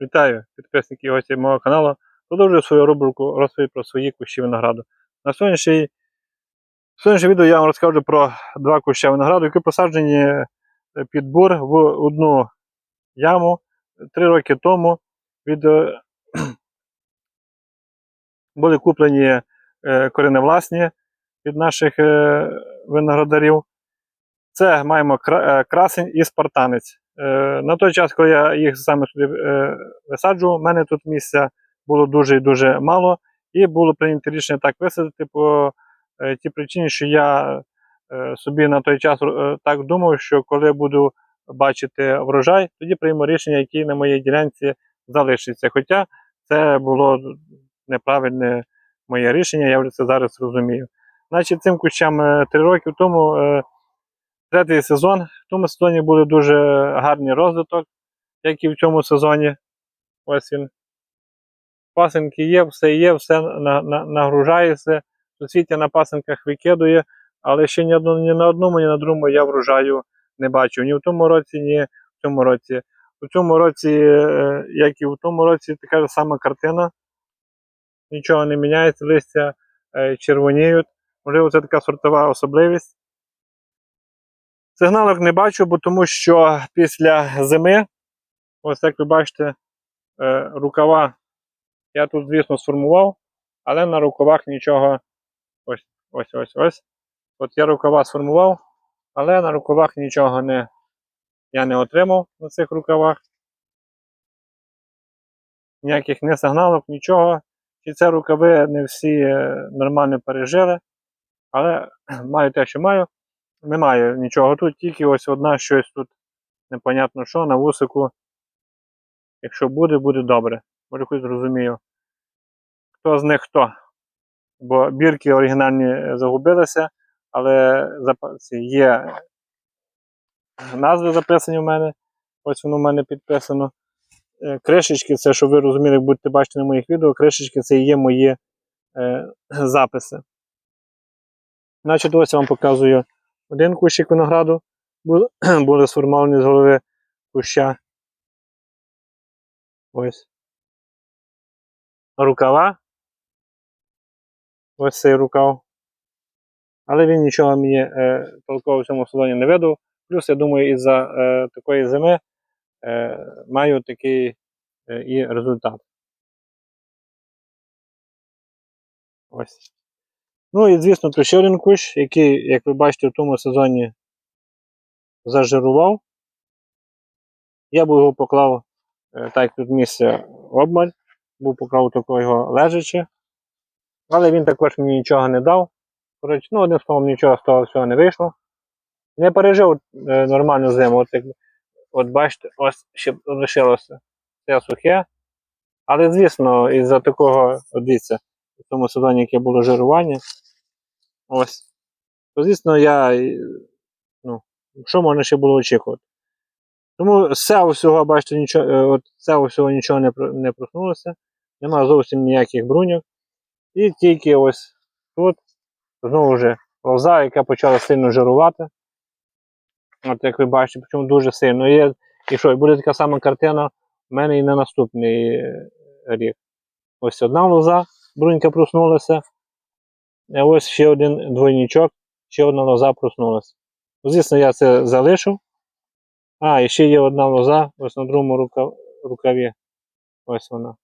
Вітаю підписників гості мого каналу. Продовжую свою рубрику розповідь про свої кущі винограду. На сьогоднішній, в сьогоднішньому відео я вам розкажу про два куща винограду, які посаджені е, під бур в одну яму три роки тому. Від, е, були куплені е, кореневласні від наших виноградарів. Це маємо красень і спартанець. Е, На той час, коли я їх саме сюди е, висаджував, в мене тут місця було дуже і дуже мало, і було прийнято рішення так висадити по е, тій причині, що я собі на той час так думав, що коли буду бачити врожай, тоді прийму рішення, який на моїй ділянці залишиться. Хоча це було неправильне моє рішення, я вже це зараз розумію. Значить, цим кущам три роки тому. Третій сезон. В тому сезоні були дуже гарний розвиток, як і в цьому сезоні. Ось він. Пасинки є, все є, все на, на, нагружається. Сусвіття на пасинках викидує, але ще ні, одно, ні на одному, ні на другому я врожаю не бачу. Ні в тому році, ні в цьому році. У цьому році, е, як і в тому році, така ж сама картина. Нічого не міняється, листя е, червоніють. Можливо, це така сортова особливість. Сигналок не бачу, бо тому що після зими, ось як ви бачите, е, рукава я тут, звісно, сформував, але на рукавах нічого. Ось, ось, ось, ось. От я рукава сформував, але на рукавах нічого не, я не отримав на цих рукавах. Ніяких не сигналок, нічого. І це рукави не всі е, нормально пережили. Але маю те, що маю. Немає нічого тут, тільки ось одна щось тут непонятно що на вусику. Якщо буде, буде добре. Може хоч зрозумію. Хто з них хто. Бо бірки оригінальні е, загубилися, але є назви записані в мене. Ось воно в мене підписано. Е, Кришечки, це, щоб ви розуміли, будете бачити на моїх відео, кришечки це є мої е, записи. Значить, ось я вам показую один кущик винограду були сформовані з голови куща. Ось. Рукава. Ось цей рукав. Але він нічого мені е, толково в цьому сезоні не видав. Плюс, я думаю, із-за е, такої зими е, маю такий е, і результат. Ну і звісно, то ще кущ, який, як ви бачите, в тому сезоні зажирував. Я б його поклав, е, так тут місце обмаль, був поклав такого його лежачи. Але він також мені нічого не дав. Коротше, ну, одним словом, нічого з того всього не вийшло. Не пережив е, нормальну зиму. От, як, от бачите, ось ще лишилося все сухе. Але, звісно, із-за такого, дивіться, в тому сезоні, яке було жирування, ось. Звісно, я. Ну, що можна ще було очікувати? Тому цього всього, бачите, нічого, е, от цього всього нічого не, не проснулося. Немає зовсім ніяких бруньок. І тільки ось тут знову вже лоза, яка почала сильно жирувати. От як ви бачите, причому дуже сильно. Є, і що, і буде така сама картина в мене і на наступний е, рік. Ось одна лоза, брунька проснулася. А ось ще один двойничок, ще одна лоза проснулася. Ну, Звісно, я це залишив. А, і ще є одна лоза, ось на другому рукав, рукаві. Ось вона.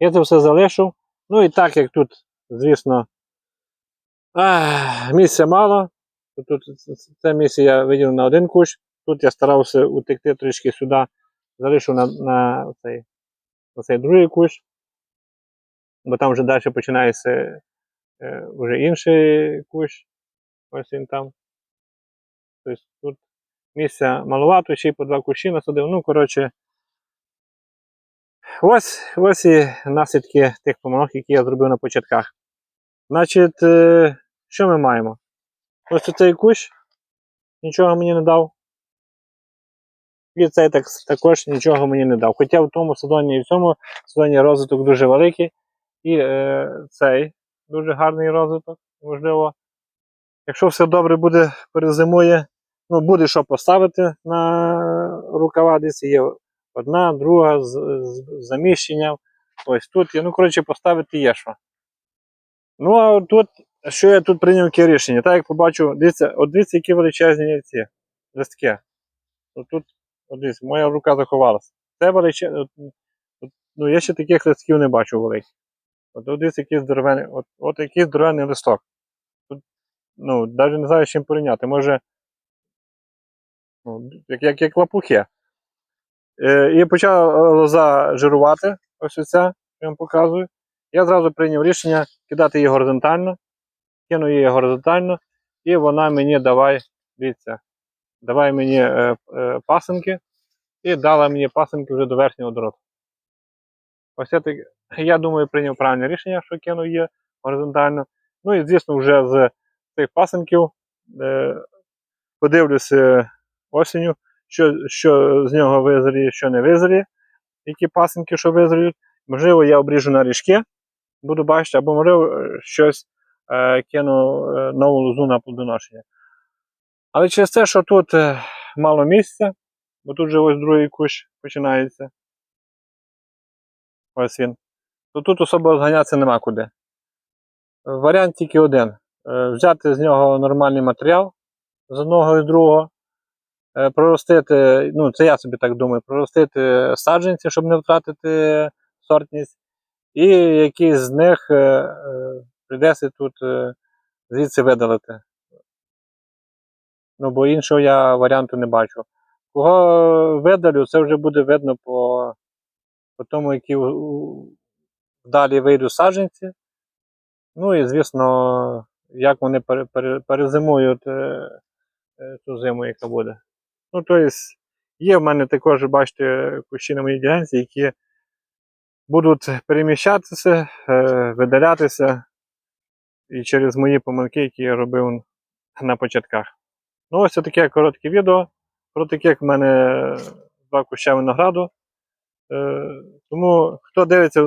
Я це все залишив. Ну і так як тут, звісно, ах, місця мало. Тут це- це- це місце я виділив на один кущ. Тут я старався утекти трішки сюди, залишив на, на, цей, на цей другий кущ. Бо там вже далі починається е, вже інший кущ. Ось він там. Тобто тут місця маловато, ще й по два кущі насадив. Ну, коротше. Ось, ось і наслідки тих помилок, які я зробив на початках. Значить, е, що ми маємо? Ось цей кущ нічого мені не дав. І цей так, також нічого мені не дав. Хоча в тому сезоні і в цьому сезоні розвиток дуже великий. І е, цей дуже гарний розвиток, можливо. Якщо все добре буде, перезимує, ну буде що поставити на рукава, десь є Одна, друга з, з заміщенням. Ось тут є. Ну, коротше, поставити є що. Ну, а тут, що я тут прийняв яке рішення? Так як побачу, дивіться, от дивіться, які величезні ці листки. От тут, от дивіться, моя рука заховалася. Це величезне. Ну, я ще таких листків не бачу великих. От, от дивіться, який здоровений, от, от який здоровений листок. Тут, ну, навіть не знаю, з чим порівняти. Може, ну, як, як, як лапухи. Е, і почала лоза жирувати, ось оця, я вам показую. Я зразу прийняв рішення кидати її горизонтально, кину її горизонтально, і вона мені давай, дивіться, давай мені е, е, пасинки, і дала мені пасинки вже до верхнього дроту. Ось я, так, я думаю, прийняв правильне рішення, що кину її горизонтально. Ну і звісно, вже з цих пасинків е, подивлюся осінню, що, що з нього визріє, що не визріє, які пасинки, що визріють. Можливо, я обріжу на ріжки, буду бачити, або можливо щось е, кину е, нову лозу на плодоношення. Але через те, що тут е, мало місця, бо тут же ось другий кущ починається. Ось він. То тут особо зганятися нема куди. Варіант тільки один. Е, Взяти з нього нормальний матеріал з одного і з другого, е, проростити, ну це я собі так думаю, проростити саджанці, щоб не втратити сортність, і якийсь з них е, прийдеться тут звідси видалити. Ну, бо іншого я варіанту не бачу. Кого видалю, це вже буде видно по, по тому, які далі вийдуть саджанці. Ну і, звісно, як вони пере, пере, перезимують е, е, ту зиму, яка буде. Ну, тобто, є в мене також, бачите, кущі на моїй ділянці, які будуть переміщатися, е, видалятися і через мої помилки, які я робив на початках. Ну, ось таке коротке відео про таке, як в мене два куща винограду. Тому хто дивиться е,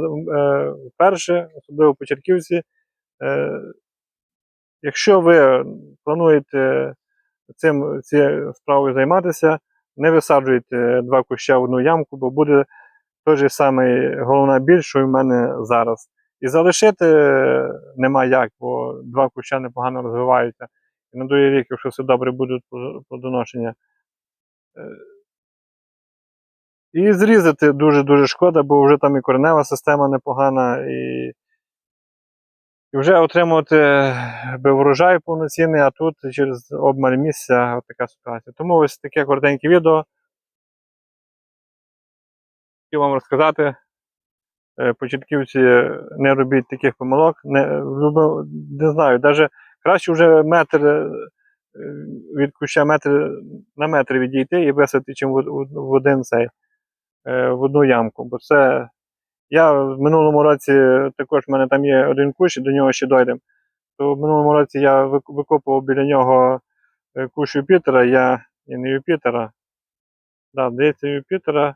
вперше, особливо початківці, е, якщо ви плануєте цим цією справою займатися, не висаджуйте два куща в одну ямку, бо буде той же самий головна біль, що і в мене зараз. І залишити е, нема як, бо два куща непогано розвиваються. І на другий рік, якщо все добре буде плодоношення. Е, І зрізати дуже-дуже шкода, бо вже там і коренева система непогана, і, і вже отримувати би врожай повноцінний, а тут через обмаль місця от така ситуація. Тому ось таке коротеньке відео. Хотів вам розказати. Е, Початківці не робіть таких помилок. Не, не знаю, навіть краще вже метр е, від куща метр на метр відійти і висадити, чим в, один цей, е, в одну ямку. Бо це я в минулому році також в мене там є один кущ, до нього ще дойдемо. То в минулому році я викопував біля нього е, кущ Юпітера, я і не Юпітера. Да, здається, Юпітера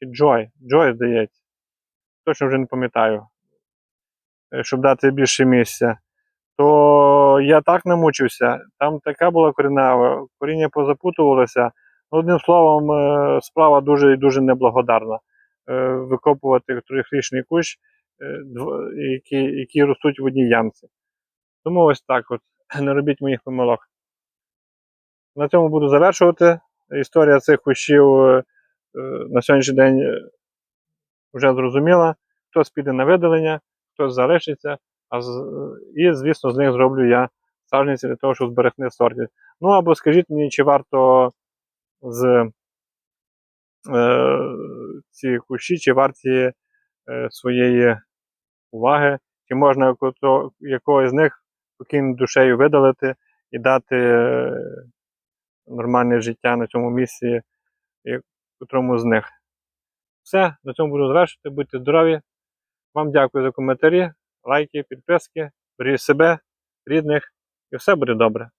і Джой. Джой, здається. Точно вже не пам'ятаю. Е, Щоб дати більше місця. То я так намучився. Там така була коренева, коріння позапутувалося. Одним словом, е, справа дуже і дуже неблагодарна. Е, Викопувати трьохрічний кущ, е, які, які ростуть в одній ямці. Тому ось так от. Не робіть моїх помилок. На цьому буду завершувати. Історія цих кущів на сьогоднішній день вже зрозуміла. Хтось піде на видалення, хтось залишиться, а з, і, звісно, з них зроблю я саджанці для того, щоб зберегти сортність. Ну або скажіть мені, чи варто з е, ці кущі, чи варті е, своєї уваги, чи можна якогось з них спокійно душею видалити і дати е, нормальне життя на цьому місці, котрому з них. Все, на цьому буду завершити. Будьте здорові. Вам дякую за коментарі, лайки, підписки. Бережіть себе, рідних, і все буде добре.